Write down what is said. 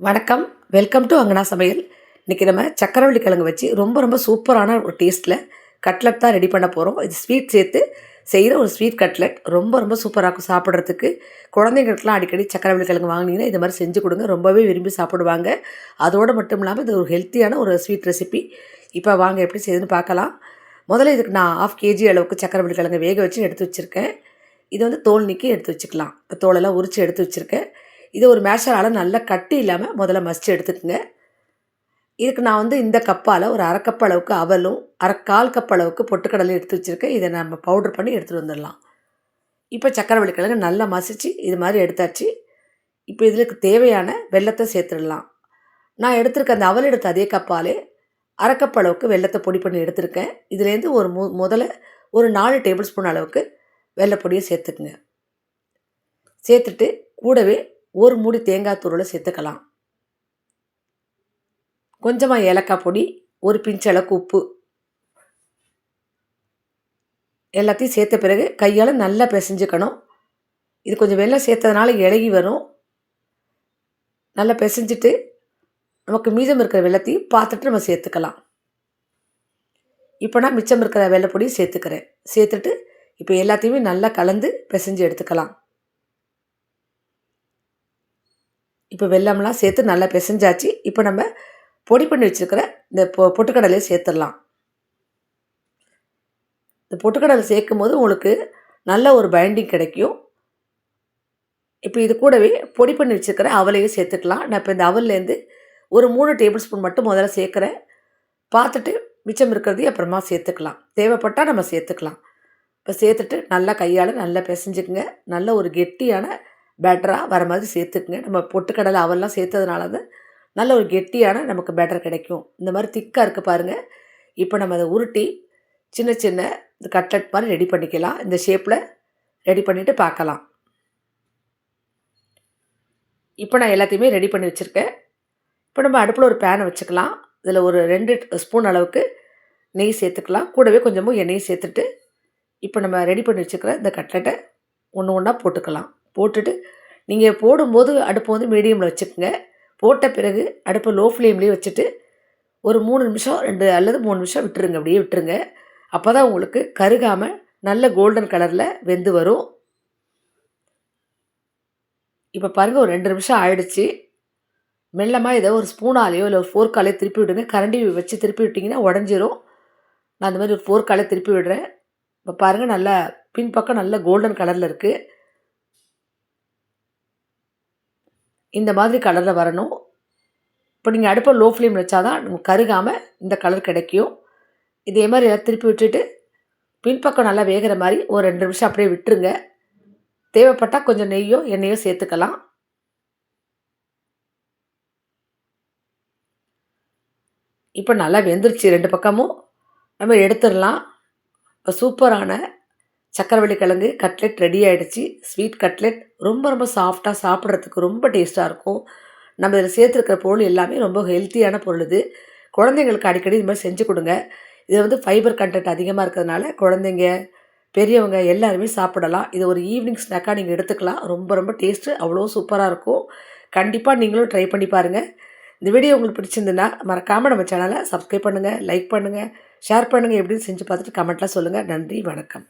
வணக்கம். Welcome to அங்கனா சமையல். இன்றைக்கி நம்ம சக்கரவள்ளி கிழங்கு வச்சு ரொம்ப ரொம்ப சூப்பரான ஒரு டேஸ்ட்டில் கட்லட் தான் ரெடி பண்ண போகிறோம் இது ஸ்வீட் சேர்த்து செய்கிற ஒரு ஸ்வீட் கட்லட் ரொம்ப ரொம்ப சூப்பராக இருக்கும் சாப்பிட்றதுக்கு. குழந்தைங்களுக்குலாம் அடிக்கடி சக்கரவள்ளி கிழங்கு வாங்கினீங்கன்னா இது மாதிரி செஞ்சு கொடுங்க. ரொம்பவே விரும்பி சாப்பிடுவாங்க. அதோடு மட்டும் இல்லாமல் இது ஒரு ஹெல்த்தியான ஒரு ஸ்வீட் ரெசிபி இப்போ வாங்க எப்படி செய்யுதுன்னு பார்க்கலாம். முதல்ல இதுக்கு நான் ஆஃப் கேஜி அளவுக்கு சக்கரவள்ளி கிழங்கு வேக வச்சு எடுத்து வச்சுருக்கேன். இது வந்து தோல் நீக்கி எடுத்து வச்சுக்கலாம். இப்போ தோலெல்லாம் உரித்து எடுத்து வச்சுருக்கேன். இது ஒரு மேஷரால் நல்லா கட்டி இல்லாமல் முதல்ல மசித்து எடுத்துக்கோங்க. இதுக்கு நான் வந்து இந்த கப்பால் ஒரு அரை கப் அளவுக்கு அவலும் அரை கால் கப் அளவுக்கு பொட்டுக்கடலை எடுத்து வச்சுருக்கேன். இதை நம்ம பவுடர் பண்ணி எடுத்துகிட்டு வந்துடலாம். இப்போ சக்கரை கிழங்கு நல்லா மசிச்சு இது மாதிரி எடுத்தாச்சு. இப்போ இதுக்கு தேவையான வெள்ளத்தை சேர்த்துடலாம். நான் எடுத்திருக்க அந்த அவல் எடுத்த அதே கப்பாலே அரை கப் அளவுக்கு வெள்ளத்தை பொடி பண்ணி எடுத்திருக்கேன். இதுலேருந்து ஒரு மு முதல்ல ஒரு நாலு டேபிள் ஸ்பூன் அளவுக்கு வெள்ளைப்பொடியை சேர்த்துக்குங்க. சேர்த்துட்டு கூடவே ஒரு மூடி தேங்காய் தூளை சேர்த்துக்கலாம். கொஞ்சமாக ஏலக்காய் பொடி ஒரு பிஞ்சளவுக்கு உப்பு. எல்லாத்தையும் சேர்த்த பிறகு கையால் நல்லா பிசைஞ்சுக்கணும். இது கொஞ்சம் வெள்ளம் சேர்த்ததுனால இலகி வரும். நல்லா பிசைஞ்சிட்டு நமக்கு மீதம் இருக்கிற வெள்ளத்தையும் பார்த்துட்டு நம்ம சேர்த்துக்கலாம். இப்போ நான் மிச்சம் இருக்கிற வெள்ளைப்பொடியும் சேர்த்துக்கிறேன். சேர்த்துட்டு இப்போ எல்லாத்தையுமே நல்லா கலந்து பிசைஞ்சு எடுத்துக்கலாம். இப்போ வெள்ளம்லாம் சேர்த்து நல்லா பிசைஞ்சாச்சு. இப்போ நம்ம பொடி பண்ணி வச்சுருக்கிற இந்த பொ பொட்டுக்கடலையை சேர்த்துடலாம். இந்த பொட்டுக்கடலை சேர்க்கும் போது உங்களுக்கு நல்ல ஒரு பைண்டிங் கிடைக்கும். இப்போ இது கூடவே பொடி பண்ணி வச்சுருக்கிற அவலையும் சேர்த்துக்கலாம். நான் இப்போ இந்த அவல்லேருந்து ஒரு மூணு டேபிள் ஸ்பூன் மட்டும் முதல்ல சேர்க்குறேன் பார்த்துட்டு மிச்சம் இருக்கிறதையும் அப்புறமா சேர்த்துக்கலாம். தேவைப்பட்டால் நம்ம சேர்த்துக்கலாம். இப்போ சேர்த்துட்டு நல்லா கையால் நல்லா பிசைஞ்சுக்குங்க. நல்ல ஒரு கெட்டியான பேட்டராக வர மாதிரி சேர்த்துக்குங்க. நம்ம பொட்டுக்கடலை அவெல்லாம் சேர்த்ததுனால தான் நல்ல ஒரு கெட்டியான நமக்கு பேட்டர் கிடைக்கும். இந்த மாதிரி திக்காக இருக்குது பாருங்கள் இப்போ நம்ம அதை உருட்டி சின்ன சின்ன இந்த கட்லட் மாதிரி ரெடி பண்ணிக்கலாம். இந்த ஷேப்பில் ரெடி பண்ணிவிட்டு பார்க்கலாம். இப்போ நான் எல்லாத்தையுமே ரெடி பண்ணி வச்சுருக்கேன். இப்போ நம்ம அடுப்பில் ஒரு பேனை வச்சுக்கலாம். இதில் ஒரு ரெண்டு ஸ்பூன் அளவுக்கு நெய் சேர்த்துக்கலாம். கூடவே கொஞ்சமும் எண்ணெயும் சேர்த்துட்டு இப்போ நம்ம ரெடி பண்ணி வச்சுக்கிற இந்த கட்லெட்டை ஒன்று ஒன்றா போட்டுக்கலாம். போட்டுட்டு நீங்கள் போடும்போது அடுப்பை வந்து மீடியமில் வச்சுக்கோங்க. போட்ட பிறகு அடுப்பை லோ ஃப்ளேம்லேயே வச்சுட்டு ஒரு மூணு நிமிஷம் ரெண்டு அல்லது மூணு நிமிஷம் விட்டுருங்க அப்படியே விட்டுருங்க. அப்போ தான் உங்களுக்கு கருகாமல் நல்ல கோல்டன் கலரில் வெந்து வரும். இப்போ பாருங்கள் ஒரு ரெண்டு நிமிஷம் ஆயிடுச்சு. மெல்லமாக இதை ஒரு ஸ்பூனாலேயோ இல்லை ஒரு ஃபோர்க்காலையோ திருப்பி விடுங்க. கரண்டி வச்சு திருப்பி விட்டிங்கன்னா உடஞ்சிரும். நான் அந்த மாதிரி ஒரு ஃபோர்க்காலே திருப்பி விடுறேன். இப்போ பாருங்கள் நல்லா பின்பக்கம் நல்ல கோல்டன் கலரில் இருக்குது இந்த மாதிரி கலரில் வரணும். இப்போ நீங்கள் அடுப்பை லோ ஃப்ளேம் வச்சா தான் கருகாமல் இந்த கலர் கிடைக்கும். இதே மாதிரி எல்லாம் திருப்பி விட்டுட்டு பின்பக்கம் நல்லா வேகிற மாதிரி ஒரு ரெண்டு நிமிஷம் அப்படியே விட்டுருங்க. தேவைப்பட்டால் கொஞ்சம் நெய்யோ எண்ணெயோ சேர்த்துக்கலாம். இப்போ நல்லா வெந்துருச்சு ரெண்டு பக்கமும். நம்ம எடுத்துடலாம். இப்போ சூப்பரான சக்கரவள்ளி கிழங்கு கட்லெட் ரெடி ஆகிடுச்சு ஸ்வீட் கட்லெட் ரொம்ப ரொம்ப சாஃப்டாக சாப்பிட்றதுக்கு ரொம்ப டேஸ்ட்டாக இருக்கும். நம்ம இதில் சேர்த்துருக்கிற பொருள் எல்லாமே ரொம்ப ஹெல்த்தியான பொருள் இது. குழந்தைங்களுக்கு அடிக்கடி இது மாதிரி செஞ்சு கொடுங்க. இதில் வந்து ஃபைபர் கண்டென்ட் அதிகமாக இருக்கிறதுனால குழந்தைங்க பெரியவங்க எல்லாருமே சாப்பிடலாம். இது ஒரு ஈவினிங் ஸ்நாக்காக நீங்கள் எடுத்துக்கலாம். ரொம்ப ரொம்ப டேஸ்ட்டு அவ்வளோ சூப்பராக இருக்கும். கண்டிப்பாக நீங்களும் ட்ரை பண்ணி பாருங்கள் இந்த வீடியோ உங்களுக்கு பிடிச்சிருந்துன்னா மறக்காமல் நம்ம சேனலை சப்ஸ்கிரைப் பண்ணுங்கள் லைக் பண்ணுங்கள் ஷேர் பண்ணுங்கள் எப்படின்னு செஞ்சு பார்த்துட்டு கமெண்ட்லாம் சொல்லுங்கள் நன்றி வணக்கம்.